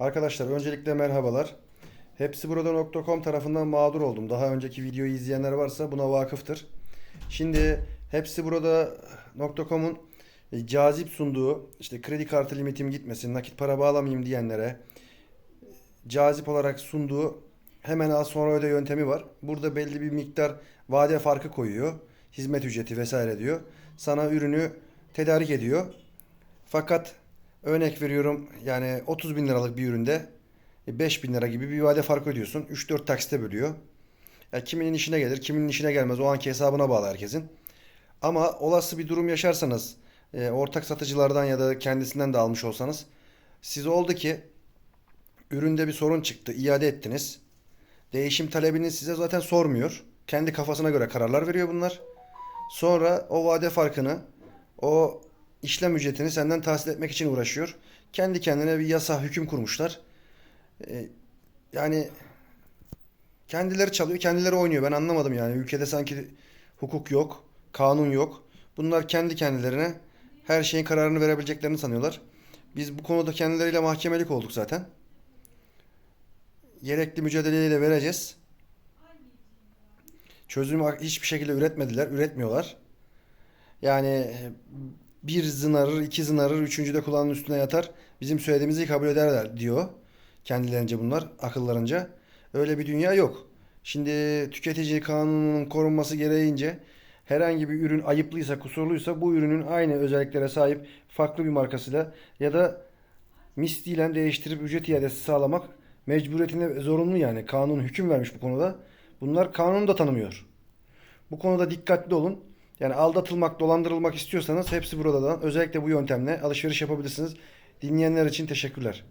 Arkadaşlar öncelikle merhabalar. Hepsiburada.com tarafından mağdur oldum. Daha önceki videoyu izleyenler varsa buna vakıftır. Şimdi Hepsiburada.com'un cazip sunduğu işte kredi kartı limitim gitmesin, nakit para bağlamayayım diyenlere cazip olarak sunduğu hemen al sonra öde yöntemi var. Burada belli bir miktar vade farkı koyuyor. Hizmet ücreti vesaire diyor. Sana ürünü tedarik ediyor. Fakat örnek veriyorum yani 30 bin liralık bir üründe 5 bin lira gibi bir vade farkı ödüyorsun. 3-4 taksite bölüyor. Ya kiminin işine gelir, kiminin işine gelmez. O anki hesabına bağlı herkesin. Ama olası bir durum yaşarsanız e, ortak satıcılardan ya da kendisinden de almış olsanız siz oldu ki üründe bir sorun çıktı, iade ettiniz. Değişim talebini size zaten sormuyor. Kendi kafasına göre kararlar veriyor bunlar. Sonra o vade farkını, o işlem ücretini senden tahsil etmek için uğraşıyor. Kendi kendine bir yasa, hüküm kurmuşlar. Ee, yani kendileri çalıyor, kendileri oynuyor. Ben anlamadım yani. Ülkede sanki hukuk yok, kanun yok. Bunlar kendi kendilerine her şeyin kararını verebileceklerini sanıyorlar. Biz bu konuda kendileriyle mahkemelik olduk zaten. Gerekli mücadeleyi de vereceğiz. Çözümü hiçbir şekilde üretmediler, üretmiyorlar. Yani bir zınarır, iki zınarır, üçüncü de kulağının üstüne yatar. Bizim söylediğimizi kabul ederler diyor. Kendilerince bunlar, akıllarınca. Öyle bir dünya yok. Şimdi tüketici kanununun korunması gereğince herhangi bir ürün ayıplıysa, kusurluysa bu ürünün aynı özelliklere sahip farklı bir markasıyla ya da misliyle değiştirip ücret iadesi sağlamak mecburiyetinde ve zorunlu yani. Kanun hüküm vermiş bu konuda. Bunlar kanunu da tanımıyor. Bu konuda dikkatli olun. Yani aldatılmak, dolandırılmak istiyorsanız hepsi buradan. Özellikle bu yöntemle alışveriş yapabilirsiniz. Dinleyenler için teşekkürler.